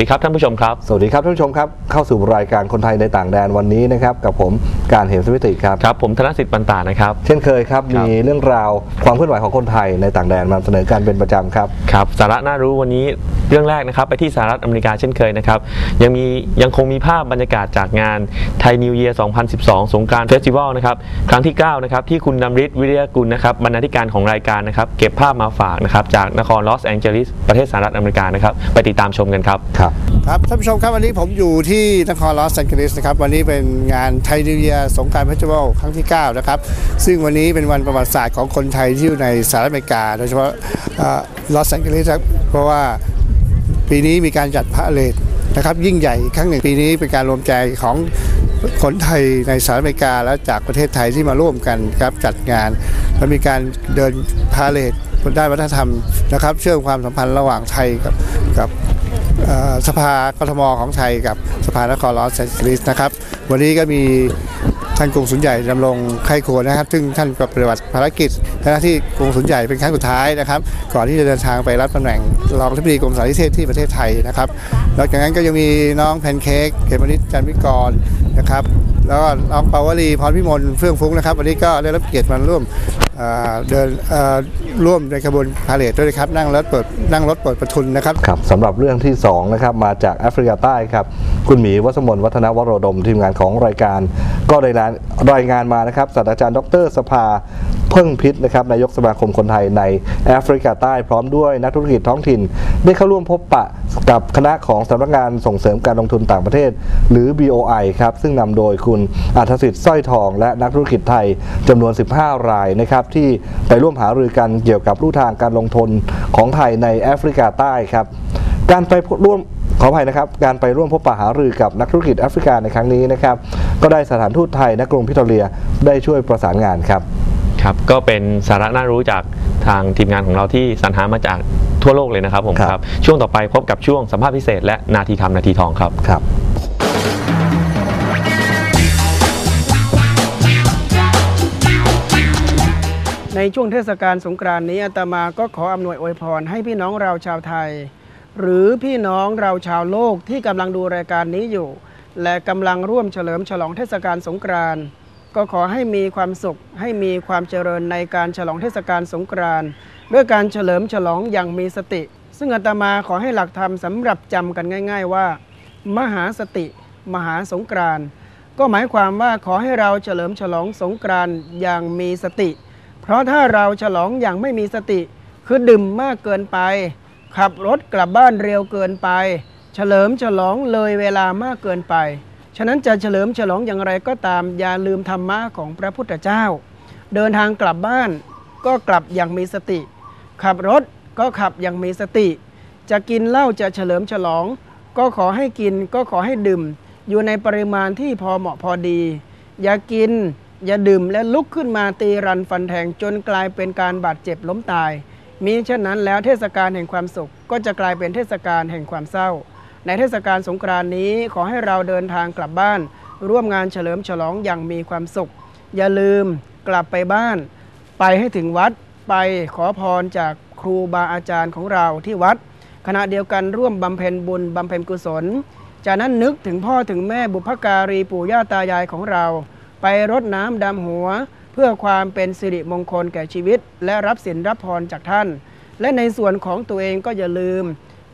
ดีครับท่านผู้ชมครับ สวัสดีครับท่านผู้ชมครับ เข้าสู่รายการคนไทยในต่างแดนวันนี้นะครับ กับผมการเหมสวิติครับ ครับ ผมธนสิทธิ์ปันตานะครับ เช่นเคยครับครับมีเรื่องราวความเคลื่อนไหวของคนไทยในต่างแดนมานำเสนอกันเป็นประจำครับ ครับ สาระน่ารู้วันนี้ เรื่องแรกนะครับไปที่สหรัฐอเมริกาเช่นเคยนะครับ ยังมียังคงมีภาพบรรยากาศจากงานไทยนิวเยียร์ 2012 สงกรานต์เฟสติวัลนะครับครั้งที่ 9 นะครับ ที่คุณนำริศวิริยกุลนะครับบรรณาธิการของรายการนะครับ เก็บภาพมาฝากนะครับ จากนครลอสแองเจลิสประเทศสหรัฐอเมริกานะครับ ไปติดตามชมกันครับ ครับครับท่านผู้ชมครับวันนี้ผมอยู่ที่นครลอสแองเจลิสนะครับวันนี้เป็นงานไทยนิวเยียร์สงกรารเฟสติวัลครั้งที่ 9 นะครับ ซึ่งวันนี้เป็นวันประวัติศาสตร์ของคนไทยที่อยู่ในสหรัฐอเมริกา โดยเฉพาะลอสแองเจลิสครับเพราะว่า ปีนี้มีการจัดพระเลทนะครับ ยิ่งใหญ่ครั้งหนึ่งปีนี้เป็นการรวมใจของคนไทยในสหรัฐอเมริกาและจากประเทศไทยที่มาร่วมกันครับจัดงานและมีการเดินพาเลทด้านวัฒนธรรมนะครับ เชื่อมความสัมพันธ์ระหว่างไทยกับกับสภากทมของไทยกับสภานครลอสแอนเจลิสนะครับ วันนี้ก็มี ท่านกงสุลใหญ่ดำรงไข้ครัวนะครับ ซึ่งท่านปฏิบัติภารกิจหน้าที่กงสุลใหญ่เป็นครั้งสุดท้ายนะครับ ก่อนที่จะเดินทางไปรับตำแหน่งรองทิบดีกรมสารนิเทศที่ประเทศไทยนะครับนอกจากนั้นก็ยังมีน้องแพนเค้กเขมนิดจันวิกรนะครับแล้วก็น้องปาวลีพรพิมลเฟื่องฟุ้งนะครับวันนี้ก็ได้รับเกียรติมาร่วมเดินร่วมในขบวนพาเหรดด้วยครับนั่งรถเปิดนั่งรถเปิดประทุนนะครับครับสำหรับเรื่องที่2นะครับมาจากแอฟริกาใต้ครับ คุณหมีวัสมนวัฒนวโรดมทีมงานของรายการ ก็ได้รายรายงานมานะครับศาสตราจารย์ดรสภาเพิ่งพิษนะครับนายกสมาคมคนไทยในแอฟริกาใต้พร้อมด้วยนักธุรกิจท้องถิ่น ได้เข้าร่วมพบปะกับคณะของสำนักงานส่งเสริมการลงทุนต่างประเทศ หรือ BOI ครับ ซึ่งนำโดยคุณอัธสิทธิ์สร้อยทอง และนักธุรกิจไทยจำนวน 15 รายนะครับ ที่ไปร่วมหารือกันเกี่ยวกับรูทางการลงทุนของไทยในแอฟริกาใต้ครับ การไปร่วม ขออภัยนะครับ การไปร่วมพบปะหารือกับนักธุรกิจแอฟริกาในครั้งนี้นะครับ ก็ได้สถานทูตไทยณกรุงพิโตเรียได้ช่วยประสานงานครับครับก็เป็นสาระน่ารู้จากทางทีมงานของเราที่สรรหามาจากทั่วโลกเลยนะครับผมครับครับช่วงต่อไปพบกับช่วงสัมภาษณ์พิเศษและนาทีทำนาทีทองครับครับในช่วงเทศกาลสงกรานต์นี้อาตมาก็ขออำนวยอวยพรให้พี่น้องเราชาวไทย หรือพี่น้องเราชาวโลกที่กำลังดูรายการนี้อยู่ และกำลังร่วมเฉลิมฉลองเทศกาลสงกรานต์ก็ขอให้มีความสุขให้มีความเจริญในการฉลองเทศกาลสงกรานต์ด้วยการเฉลิมฉลองอย่างมีสติ ซึ่งอาตมาขอให้หลักธรรมสำหรับจำกันง่าย ๆว่า มหาสติ มหาสงกรานต์ก็หมายความว่าขอให้เราเฉลิมฉลองสงกรานต์อย่างมีสติ เพราะถ้าเราฉลองอย่างไม่มีสติ คือดื่มมากเกินไป ขับรถกลับบ้านเร็วเกินไป เฉลิมฉลองเลยเวลามากเกินไป ฉะนั้นจะเฉลิมฉลองอย่างไรก็ตาม อย่าลืมธรรมะของพระพุทธเจ้า เดินทางกลับบ้านก็กลับอย่างมีสติ ขับรถก็ขับอย่างมีสติ จะกินเหล้าจะเฉลิมฉลอง ก็ขอให้กินก็ขอให้ดื่ม อยู่ในปริมาณที่พอเหมาะพอดี อย่ากิน อย่าดื่มและลุกขึ้นมาตีรันฟันแทงจนกลายเป็นการบาดเจ็บล้มตาย มีเช่นนั้นแล้วเทศกาลแห่งความสุขก็จะกลายเป็นเทศกาลแห่งความเศร้า ในเทศกาลสงกรานนี้ขอให้เราเดินทางกลับบ้าน ร่วมงานเฉลิมฉลองอย่างมีความสุข อย่าลืมกลับไปบ้าน ไปให้ถึงวัดไปขอพรจากครูบาอาจารย์ของเราที่วัด ขณะเดียวกันร่วมบำเพ็ญบุญบำเพ็ญกุศล จากนั้นนึกถึงพ่อถึงแม่บุพการีปู่ย่าตายายของเรา ไปรดน้ำดำหัว เพื่อความเป็นสิริมงคลแก่ชีวิต และรับสินรับพรจากท่าน และในส่วนของตัวเองก็อย่าลืม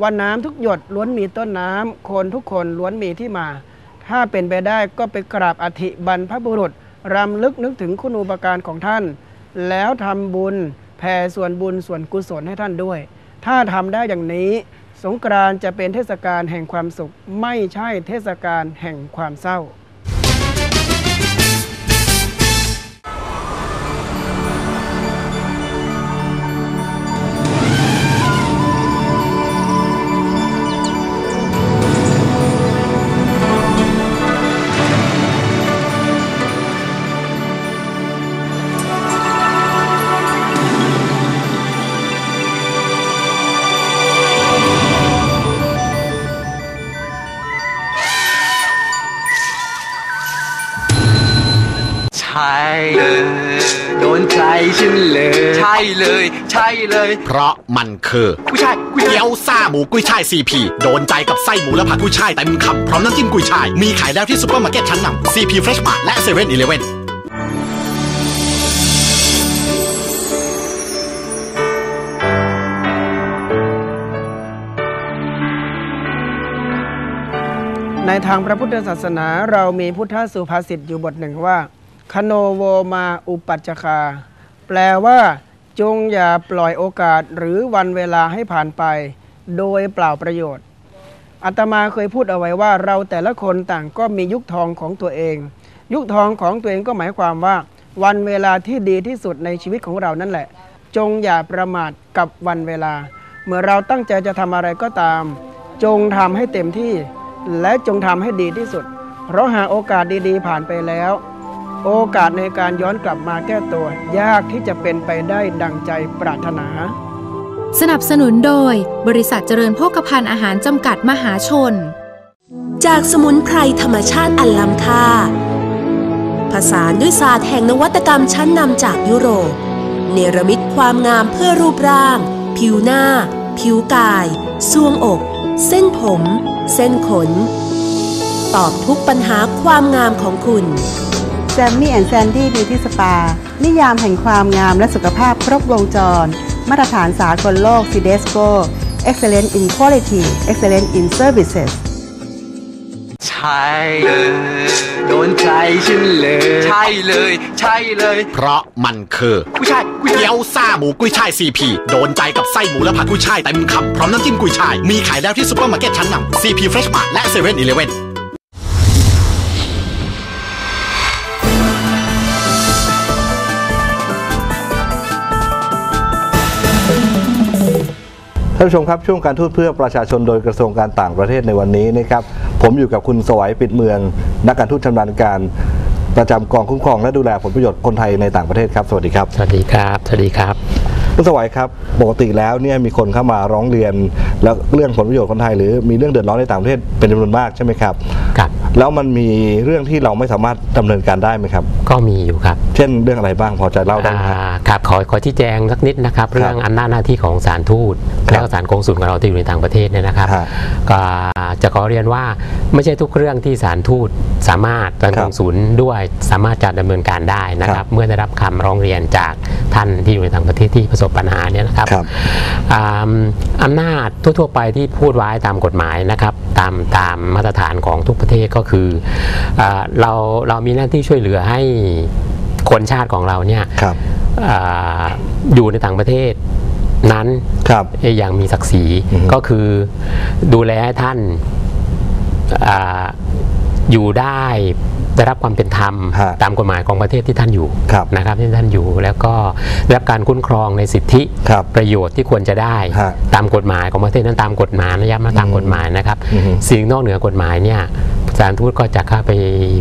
ว่าน้ำทุกหยดล้วนมีต้นน้ำคนทุกคนล้วนมีที่มา ถ้าเป็นไปได้ก็ไปกราบอธิบรรพบุรุษรำลึกนึกถึงคุณูปการของท่าน แล้วทำบุญแผ่ส่วนบุญส่วนกุศลให้ท่านด้วย ถ้าทำได้อย่างนี้ สงกรานต์จะเป็นเทศกาลแห่งความสุข ไม่ใช่เทศกาลแห่งความเศร้า เลยใช่เลย ใช่เลย เพราะมันคือผู้ชายเกี๊ยวซ่าหมูกุ้ยช่ายซีพีโดนใจกับไส้หมูและผักกุ้ยช่ายเต็มคำพร้อมน้ำจิ้มกุ้ยช่าย มีขายแล้วที่ซุปเปอร์มาร์เก็ตชั้นนำซีพีเฟรชมาและเซเว่นอีเลเว่นในทางพระพุทธศาสนาเรามีพุทธสุภาษิตอยู่บทหนึ่งว่า คโนโวมาอุปัจจคา แปลว่า จงอย่าปล่อยโอกาสหรือวันเวลาให้ผ่านไป โดยเปล่าประโยชน์อาตมาเคยพูดเอาไว้ว่าเราแต่ละคนต่างก็มียุคทองของตัวเอง ยุคทองของตัวเองก็หมายความว่า วันเวลาที่ดีที่สุดในชีวิตของเรานั่นแหละ จงอย่าประมาทกับวันเวลา เมื่อเราตั้งใจจะทำอะไรก็ตาม จงทำให้เต็มที่ และจงทำให้ดีที่สุด เพราะหากโอกาสดีๆ ผ่านไปแล้ว โอกาสในการย้อนกลับมาแก้ตัว ยากที่จะเป็นไปได้ดังใจปรารถนา สนับสนุนโดย บริษัทเจริญโภคภัณฑ์อาหารจำกัดมหาชน จากสมุนไพรธรรมชาติอันล้ำค่า ผสานด้วยศาสตร์แห่งนวัตกรรมชั้นนำจากยุโรป เนรมิตความงามเพื่อรูปร่าง ผิวหน้า ผิวกายซวงอก เส้นผม เส้นขน ตอบทุกปัญหาความงามของคุณ แซมมี่แอนด์แซนดี้บิวตี้สปา นิยามแห่งความงามและสุขภาพครบวงจร มาตรฐานสากลโลก c d e s c o Excellent in Quality Excellent in Services ใช่เลยโดนใจฉันเลย ใช่เลย ใช่เลย เพราะมันคือกุ้ยช่ายเกี๊ยวซ่าหมูกุ้ยช่ายซีพีโดนใจกับไส้หมูและผักกุ้ยช่ายเต็มคำพร้อมน้ำจิ้มกุ้ยช่าย มีขายแล้วที่ซุปเปอร์มาร์เก็ตชั้นนำซีพีเฟรชมาและเซเว่นอีเลเว่นานผู้ชมครับช่วงการทูตเพื่อประชาชนโดยกระทรวงการต่างประเทศในวันนี้นะครับผมอยู่กับคุณสวัยปิดเมือง นักการทูตชำนาญการประจำกองคุ้มครองและดูแลผลประโยชน์คนไทยในต่างประเทศครับ สวัสดีครับ สวัสดีครับ สวัสดีครับคุณสวัยครับ ปกติแล้วเนี่ยมีคนเข้ามาร้องเรียน แล้วเรื่องผลประโยชน์คนไทยหรือมีเรื่องเดือดร้อนในต่างประเทศเป็นจำนวนมากใช่ไหมครับครับ แล้วมันมีเรื่องที่เราไม่สามารถดำเนินการได้ไหมครับ ก็มีอยู่ครับเช่นเรื่องอะไรบ้างพอจะเล่าได้ไหมครับอ่าครับขอขอที่แจงสักนิดนะครับ เรื่องอำนาจหน้าที่ของศาลทูตครับและก็ศาลกงสุลของเราที่อยู่ในต่างประเทศเนี่ยนะครับฮะก็จะขอเรียนว่าไม่ใช่ทุกเรื่องที่ศาลทูตสามารถศาลครักบงสุลด้วยสามารถจะดำเนินการได้นะคครัรับบเมื่อได้รับคำร้องเรียนจากท่านที่อยู่ในต่างประเทศที่ประสบปัญหาเนี่ยนะครับครับอ่าอำนาจทั่วๆไปที่พูดไว้ตามกฎหมายนะครับตามตามมาตรฐานของทุกประเทศก็คืออาเราเรามีหน้าที่ช่วยเหลือให้ คนชาติของเราเนี่ยครับอาอยู่ในต่างประเทศนั้นครับอย่างมีศักดิ์ศรีอือฮึก็คือดูแลให้ท่านอาอยู่ได้ได้รับความเป็นธรรมฮะตามกฎหมายของประเทศที่ท่านอยู่ครับนะครับที่ท่านอยู่แล้วก็ได้รับการคุ้มครองในสิทธิครับประโยชน์ที่ควรจะได้ฮะตามกฎหมายของประเทศนั้นตามกฎหมายนะย้ำนะตามกฎหมายนะครับอือฮึสิ่งนอกเหนือกฎหมายเนี่ยสถารทูตก็จะเข้าไป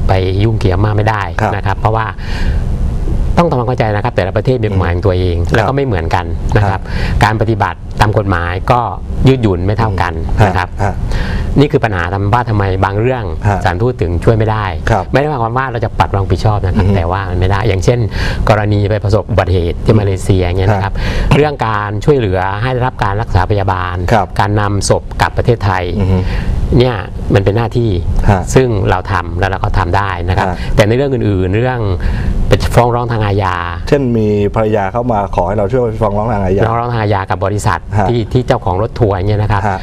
ไปยุ่งเกี่ยวมากไม่ได้ครับนะครับ เพราะว่า ต้องทำความเข้าใจนะครับ แต่ละประเทศมีกฎหมายของตัวเอง แล้วครัก็บไม่เหมือนกันนะครับ การปฏิบัติตามกฎหมายก็ยืดหยุ่นไม่เท่ากันนะครับฮะนี่คือปัญหาทำว่าทำไมบางเรื่องฮะสถารทูตถึงช่วยไม่ได้ครับไม่ได้หมายความว่าเราจะปัดความรับผิดชอบนะครับอือฮึแต่ว่ามันไม่ได้ อย่างเช่น กรณีไปประสบอุบัติเหตุที่มาเลเซียเงี้ยนะครับ เรื่องการช่วยเหลือให้ได้รับการรักษาพยาบาลครับการนำศพกลับประเทศไทยอือฮึ เนี่ยมันเป็นหน้าที่ฮะซึ่งเราทำแล้วเราก็ทำได้นะครับ ฮะ แต่ในเรื่องอื่นๆ เรื่องไปฟ้องร้องทางอาญาเช่นมีภรรยาเข้ามาขอให้เราช่วยไปฟ้องร้องทางอาญา ฟ้องร้องทางอาญากับบริษัทฮะที่ที่เจ้าของรถทัวร์เนี่ยนะครับ ฮะ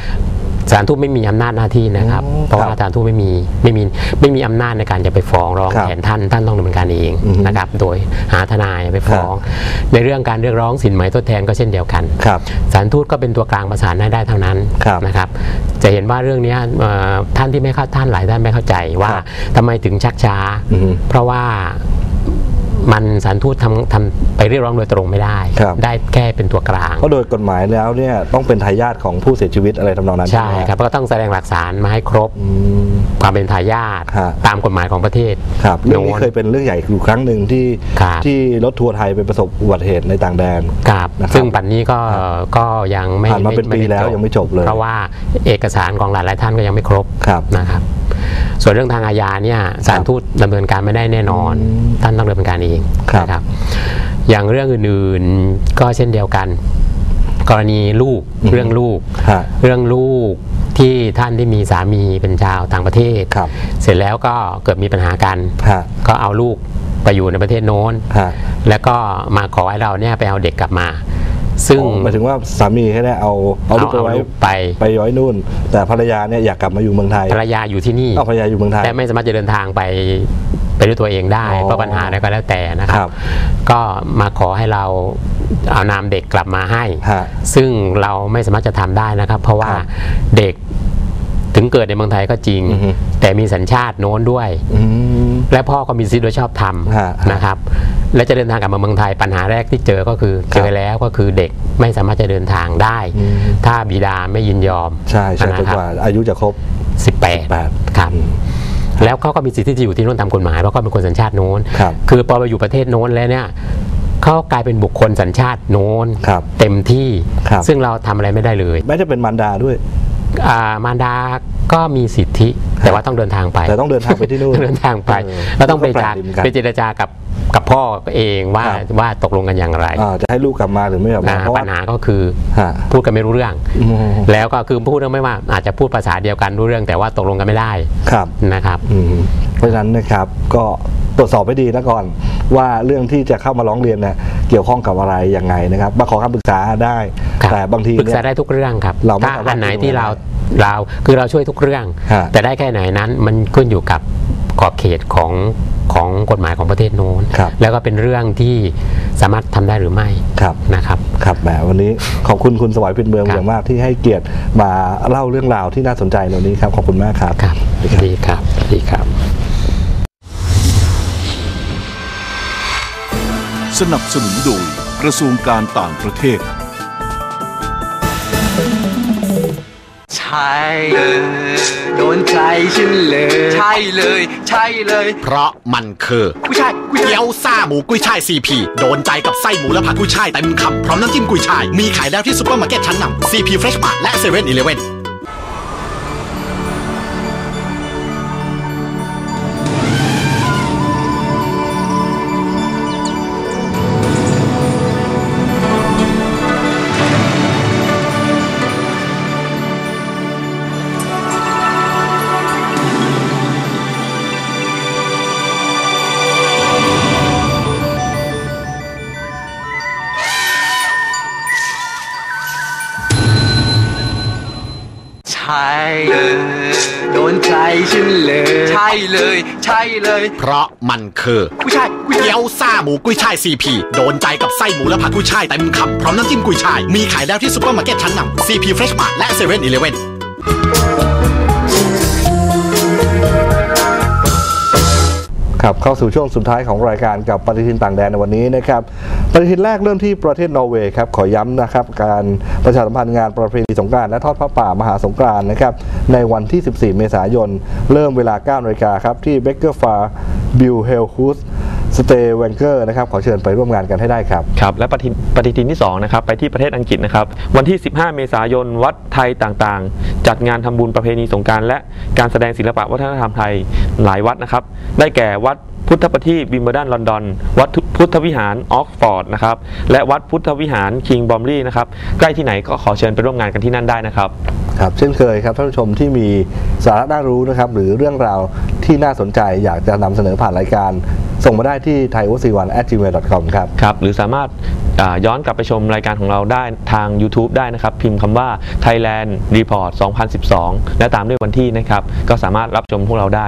สถารทูตไม่มีอำนาจหน้าที่นะครับอืมเพราะว่าครับสถารทูตไม่มีไม่มีไม่มีอำนาจในการจะไปฟ้องร้องครับแทนท่านท่านต้องดำเนินการเองอือฮึนะครับโดยหาทนายไปฟ้อง ในเรื่องการเรียกร้องสินไหมทดแทนก็เช่นเดียวกันครับสถารทูตก็เป็นตัวกลางประสานให้ได้เท่านั้นครับนะครับจะเห็นว่าเรื่องเนี้ยเอ่อท่านที่ไม่เข้าท่านหลายท่านไม่เข้าใจว่าครับทำไมถึงชักช้าอือฮึเพราะว่า มันสถารทูตทำทำไปเรียกร้องโดยตรงไม่ได้ ครับ ได้แค่เป็นตัวกลาง เพราะโดยกฎหมายแล้วเนี่ยต้องเป็นทายาทของผู้เสียชีวิตอะไรทำนองนั้นใช่ไหมครับก็ต้องแสดงหลักฐานมาให้ครบอืม ความเป็นทายาทฮะ ตามกฎหมายของประเทศ ครับเรื่องนี้โน้นเคยเป็นเรื่องใหญ่อยู่ครั้งหนึ่งที่ครับ ที่รถทัวร์ไทยไปประสบอุบัติเหตุในต่างแดน ครับนะครับซึ่งปัจจุบันนี้ก็ก็ยังไม่ผ่านมาเป็นปีด้แล้วยังไม่จบเลย เพราะว่าเอกสารของหลายๆท่านก็ยังไม่ครบครับ นะครับ ส่วนเรื่องทางอาญาเนี่ยศาลทูตดำเนินการไม่ได้แน่นอนอืมท่านต้องดำเนินการเองครับนะครับอย่างเรื่องอื่นๆก็เช่นเดียวกันกกรณีลูกอืมเรื่องลูกฮะเรื่องลูกที่ท่านที่มีสามีเป็นชาวต่างประเทศครับเสร็จแล้วก็เกิดมีปัญหากันฮะก็เอาลูกไปอยู่ในประเทศโน้นฮะแล้วก็มาขอให้เราเนี่ยไปเอาเด็กกลับมา ซึ่งอ๋อหมายถึงว่าสามีแค่ได้เอาเอาลูกไปไว้ลูกไปไปย้อยนู่น แต่ภรรยาเนี่ยอยากกลับมาอยู่เมืองไทยภรรยาอยู่ที่นี่เอาภรรยาอยู่เมืองไทยและไม่สามารถจะเดินทางไปไปด้วยตัวเองได้อ๋อเพราะปัญหาอะไรก็แล้วแต่นะคครัรับบก็มาขอให้เราเอานามเด็กกลับมาให้ฮะซึ่งเราไม่สามารถจะทำได้นะครับ เพราะว่าครับเด็กถึงเกิดในเมืองไทยก็จริงอือฮึแต่มีสัญชาติโน้นด้วยอืม และพ่อก็มีสิทธิ์โดยชอบธรรมฮะนะครับ และจะเดินทางกลับมาเมืองไทยปัญหาแรกที่เจอก็คือครับเจอแล้วก็คือเด็กไม่สามารถจะเดินทางได้ อืม ถ้าบิดาไม่ยินยอมใช่ใช่จนนะคกรับว่าอายุจะครบ18 8ครับ แล้วเขาก็มีสิทธิ์ที่จะอยู่ที่โน้นตามกฎหมายเพราะเขาเป็นคนสัญชาติโน้นครับคือพอไปอยู่ประเทศโน้นแล้วเนี่ยเขากลายเป็นบุคคลสัญชาติโน้นครับเต็มที่ ครับ ซึ่งเราทำอะไรไม่ได้เลยแม้จะเป็นมารดาด้วย อ่ามารดาก็มีสิทธิ แต่ว่าต้องเดินทางไปแต่ต้องเดินทางไปที่นู่นเดินทางไปเออแล้วต้องไปก็แปลกจากดีเหมือนกัน ไปเจรจากับกับพ่อเองว่าครับว่าตกลงกันอย่างไรอ่าจะให้ลูกกลับมาหรือไม่กลับมานะเพราะปัว่าญหาก็คือ ฮะ พูดกันไม่รู้เรื่อง อืม แล้วก็คือพูดเรื่องไม่ว่าอาจจะพูดภาษาเดียวกันรู้เรื่อง แต่ว่าตกลงกันไม่ได้ครับ นะครับ อืมเพราะฉะนั้นนะครับก็ตรวจสอบให้ดีนะก่อนว่าเรื่องที่จะเข้ามาร้องเรียนเนี่ย เกี่ยวข้องกับอะไรยังไงนะครับมาขอคำปรึกษาได้ครับแต่บางทีปรึกษาเนี่ยได้ทุกเรื่องครับเราไม่ถ้าสามารถอันไหนที่จะที่เราได้เราคือเราช่วยทุกเรื่อง ฮะ แต่ได้แค่ไหนนั้นมันขึ้นอยู่กับขอบเขตของของกฎหมายของประเทศโน้นครับแล้วก็เป็นเรื่องที่สามารถทำได้หรือไม่ครับ นะครับ ครับแหมวันนี้ขอบคุณคุณสวัยพินเมืองครับ อย่างมากที่ให้เกียรติมาเล่าเรื่องราวที่น่าสนใจในวันนี้ครับขอบคุณมากครับ ครับดีครับดีครับ สนับสนุนโดยกระทรวงการต่างประเทศ ใช่เลย โดนใจฉันเลย ใช่เลย ใช่เลย เพราะมันคือผู้ชายผู้ชายเกี๊ยวซ่าหมูกุ้ยช่ายซีพีโดนใจกับไส้หมูและผักกุ้ยช่ายเต็มคำพร้อมน้ำจิ้มกุ้ยช่าย มีขายแล้วที่ซุปเปอร์มาร์เก็ตชั้นนำซีพีเฟรชมาร์ทและเซเว่นอีเลฟเว่น ช่เลย ใช่เลย เพราะมันคือผู้ชายผู้ชายเกี๊ยวซ่าหมูกุ้ยช่ายซีพีโดนใจกับไส้หมูและผักกุ้ยช่ายเต็มคำพร้อมน้ำจิ้มกุ้ยช่าย มีขายแล้วที่ซุปเปอร์มาร์เก็ตชั้นนำซีพีเฟรชมาร์ทและเซเว่นอีเลฟเว่น ครับเข้าสู่ช่วงสุดท้ายของรายการกับปฏิทินต่างแดนในวันนี้นะครับปฏิทินแรกเริ่มที่ประเทศนอร์เวย์ครับขอย้ำนะครับการประชาสัมพันธ์งานประเพณีสงกรานต์และทอดพระป่ามหาสงกรานต์นะครับในวันที่ 14 เมษายน เริ่มเวลา9นาฬิกาครับที่เบเกอร์ฟาร์บิลเฮลคูส สเตย์แวนเกอร์นะครับขอเชิญไปร่วมงานกันให้ได้ครับครับและปฏิปฏิทินที่2นะครับไปที่ประเทศอังกฤษนะครับวันที่ 15 เมษายนวัดไทยต่างๆ จัดงานทำบุญประเพณีสงกรารและการแสดงศิลปะวัฒนธรรมไทยหลายวัดนะครับได้แก่วัดพุทธประทีปบิมเบลดันลอนดอน วัดพุทธวิหารออกฟอร์ดนะครับและวัดพุทธวิหารคิงบอมลีนะครับใกล้ที่ไหนก็ขอเชิญไปร่วมงานกันที่นั่นได้นะครับครับเช่นเคยครับท่านผู้ชมที่มีสาระน่ารู้นะครับหรือเรื่องราวที่น่าสนใจอยากจะนำเสนอผ่านรายการ ส่งมาได้ที่ t h a i o c 1 at gmail com ครับ ครับ หรือสามารถอ่าย้อนกลับไปชมรายการของเราได้ทาง YouTube ได้นะครับ พิมพ์คำว่า Thailand Report 2012 และตามด้วยวันที่นะครับ ก็สามารถรับชมพวกเราได้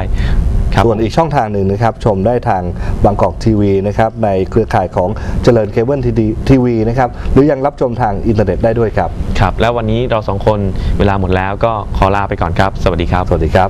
ครับส่วนอีกช่องทางหนึ่งนะครับ ชมได้ทางบางกอกทีวีนะครับ ในเครือข่ายของเจริญเคเบิลทีวีนะครับ หรือยังรับชมทางอินเทอร์เน็ตได้ด้วยครับ ครับ แล้ววันนี้เราสองคนเวลาหมดแล้วก็ขอลาไปก่อนครับ สวัสดีครับ สวัสดีครับ